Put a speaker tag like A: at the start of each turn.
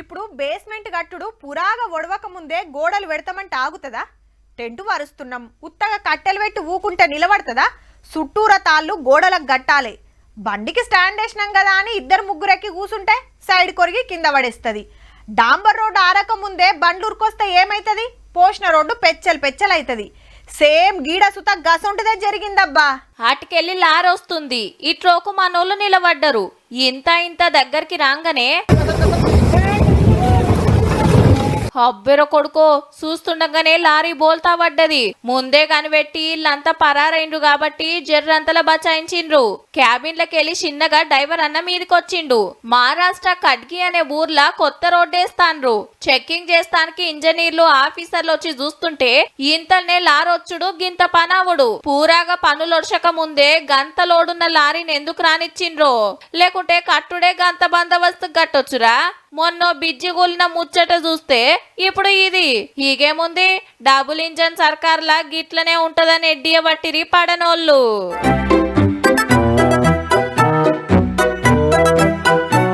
A: ఇప్పుడు బేస్మెంట్ గట్టుడు పురాగా ఒడవక ముందే గోడలు పెడతామంటే ఆగుతుందా? టెంటు వరుస్తున్నాం. ఉత్తగా కట్టెలు పెట్టి ఊకుంటే నిలబడుతుందా? చుట్టూర తాళ్ళు గోడలకు గట్టాలి. బండికి స్టాండ్ వేసినాం కదా అని ఇద్దరు ముగ్గురెక్కి కూసుంటే సైడ్ కొరిగి కింద పడేస్తుంది. డాంబర్ రోడ్డు ఆరక ముందే బండ్లు ఉరికొస్తే ఏమైతుంది? పోషణ రోడ్డు పెచ్చలు పెచ్చలు అవుతుంది సేమ్ గీడ సుత గసొంటిదే జరిగిందబ్బా.
B: ఆటికెళ్ళి లారొస్తుంది ఇట్రోకు మనోళ్ళు నిలబడ్డరు. ఇంత ఇంత దగ్గరికి రాగానే అబ్బెర కొడుకో చూస్తుండగానే లారీ బోల్తా పడ్డది. ముందే కనిపెట్టి ఇల్లంతా పరారైండ్రు కాబట్టి జర్రంతల బచాయించిండ్రు. క్యాబిన్లకి వెళ్ళి చిన్నగా డ్రైవర్ అన్న మీదకొచ్చిండు. మహారాష్ట్ర కడ్గి అనే ఊర్లో కొత్త రోడ్డేస్తాన్రు చెక్కింగ్ చేస్తానికి ఇంజనీర్లు ఆఫీసర్లు వచ్చి చూస్తుంటే ఇంతనే లారొచ్చుడు గింత పనావుడు పూరాగా పనులొడచక ముందే గంత లోడున్న లారీని ఎందుకు రానిచ్చిండ్రో? లేకుంటే కట్టుడే గంత బందోబస్తు గట్టొచ్చురా మొన్న బిజ్జి కూలిన ముచ్చట చూస్తే ఇప్పుడు ఇది. హీగేముంది? డబుల్ ఇంజన్ సర్కార్లా గిట్లనే ఉంటదని ఎడ్డియబట్టిరి పడనోళ్ళు.